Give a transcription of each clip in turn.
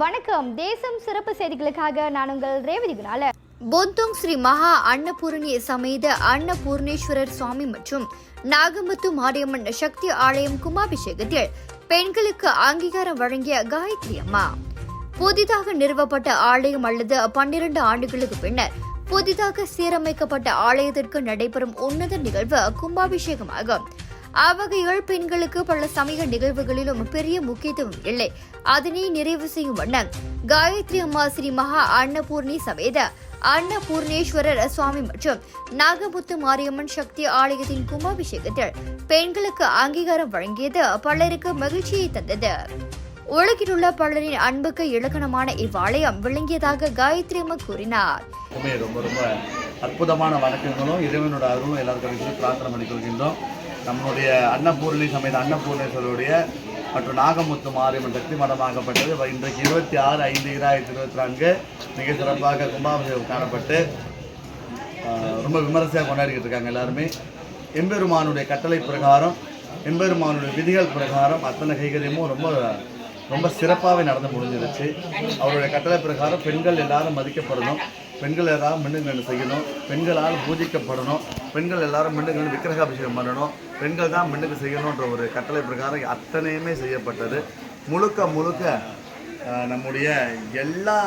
வணக்கம். தேசம் சிறப்பு செய்திகளுக்காக நான் உங்கள் ரேவதி குணால. பொந்தோங் ஸ்ரீ மகா அன்னபூரணி சமேத அன்னபூர்ணேஸ்வரர் சுவாமி மற்றும் நாகமுத்து மாரியம்மன் சக்தி ஆலயம் கும்பாபிஷேகத்தில் பெண்களுக்கு அங்கீகாரம் வழங்கிய காயத்ரி அம்மா. புதிதாக நிறுவப்பட்ட ஆலயம் அல்லது பன்னிரண்டு ஆண்டுகளுக்கு பின்னர் புதிதாக சீரமைக்கப்பட்ட ஆலயத்திற்கு நடைபெறும் உன்னத நிகழ்வு கும்பாபிஷேகமாகும். அவ்வகையில் பெண்களுக்கு பல சமய நிகழ்வுகளிலும் பெரிய முக்கியத்துவம் இல்லை. அதனை நிறைவு செய்யும் வண்ணம் காயத்ரி அம்மா ஸ்ரீ மகா அன்னபூர்ணி சமேத அன்னபூர்ணேஸ்வரர் சுவாமி மற்றும் நாகமுத்து மாரியம்மன் சக்தி ஆலயத்தின் கும்பாபிஷேகத்தில் பெண்களுக்கு அங்கீகாரம் வழங்கியது பலருக்கு மகிழ்ச்சியை தந்தது. உலகிலுள்ள பலரின் அன்புக்கு இலக்கணமான இவ்வாலயம் விளங்கியதாக காயத்ரி அம்மா கூறினார். ரொம்ப ரொம்ப அற்புதமான வணக்கங்களும் இறைவனோட அருளும் எல்லாருக்கும் பிரார்த்தனை பண்ணி கொள்கின்றோம். நம்மளுடைய அன்னபூரணி சமேத அன்னபூர்ணேஸ்வருடைய மற்றும் நாகமுத்து மாரியம்மன் சக்தி மடமாகப்பட்டது. இன்றைக்கு இருபத்தி ஆறு ஐந்து இரண்டாயிரத்தி இருபத்தி நான்கு மிக சிறப்பாக கும்பாபிஷேகம் காணப்பட்டு ரொம்ப விமரிசையாக கொண்டாடிக்கிட்டு இருக்காங்க எல்லாருமே. எம்பெருமானுடைய கட்டளை பிரகாரம் எம்பெருமானுடைய விதிகள் பிரகாரம் அத்தனை கைகரியமும் ரொம்ப ரொம்ப சிறப்பாகவே நடந்து முடிஞ்சிருச்சு. அவருடைய கட்டளை பிரகாரம் பெண்கள் எல்லாரும் மதிக்கப்படணும். பெண்கள் எல்லாரும் மின்னுங்கன்னு செய்யணும். பெண்களால் பூஜிக்கப்படணும். பெண்கள் எல்லாரும் மின்னுங்கன்னு விக்கிரகாபிஷேகம் பண்ணணும். பெண்கள் தான் மின்னுக்கு செய்யணுன்ற ஒரு கட்டளை பிரகாரம் அத்தனையுமே செய்யப்பட்டது. முழுக்க முழுக்க நம்முடைய எல்லா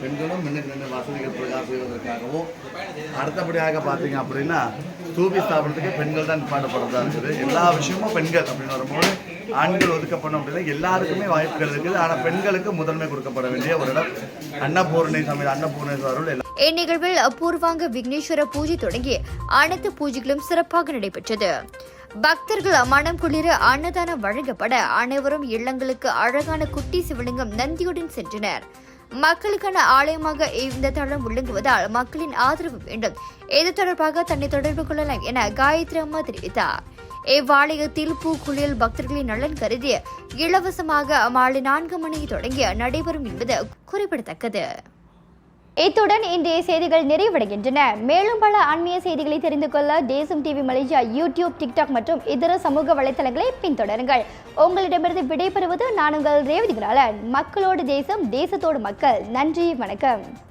பெண்களும் முன்னுக்கு நின்று வசதிகள் பிரகாரம் செய்வதற்காகவும் அடுத்தபடியாக பார்த்தீங்க அப்படின்னா தூபி ஸ்தாபனத்துக்கு பெண்கள் தான் பாடுபடுறதா இருக்குது. எல்லா விஷயமும் பெண்கள் அப்படின்னு வரும்போது ஆண்கள் ஒதுக்கப்படணும் அப்படின்னா எல்லாருக்குமே வாய்ப்புகள் இருக்குது. ஆனால் பெண்களுக்கு முதன்மை கொடுக்கப்பட வேண்டிய ஒரு இடம் அன்னபூர்ணி சமய அன்னபூர்ணேஸ்வரர்கள் எல்லா இந்நிகழ்வில் அபூர்வாங்க விக்னேஸ்வர பூஜை தொடங்கி அனைத்து பூஜைகளும் சிறப்பாக நடைபெற்றது. பக்தர்கள் மனம் குளிர அன்னதானம் வழங்கப்பட அனைவரும் இல்லங்களுக்கு அழகான குட்டி சிவலிங்கம் நந்தியுடன் சென்றனர். மக்களுக்கான ஆலயமாக இந்த தளம் விளங்குவதால் மக்களின் ஆதரவு வேண்டும். இது தொடர்பாக தன்னை தொடர்பு கொள்ளலாம் என காயத்ரி அம்மா தெரிவித்தார். இவ்வாலயத்தில் பூக்குளியல் பக்தர்களின் நலன் கருதி இலவசமாக மாலை நான்கு மணி தொடங்கி நடைபெறும் என்பது குறிப்பிடத்தக்கது. இத்துடன் இன்றைய செய்திகள் நிறைவடைகின்றன. மேலும் பல ஆன்மீக செய்திகளை தெரிந்து கொள்ள தேசம் டிவி மலேசியா யூடியூப் டிக்டாக் மற்றும் இதர சமூக வலைத்தளங்களை பின்தொடருங்கள். உங்களிடமிருந்து விடைபெறுவது நான் உங்கள் ரேவதிகளாளன். மக்களோடு தேசம் தேசத்தோடு மக்கள். நன்றி வணக்கம்.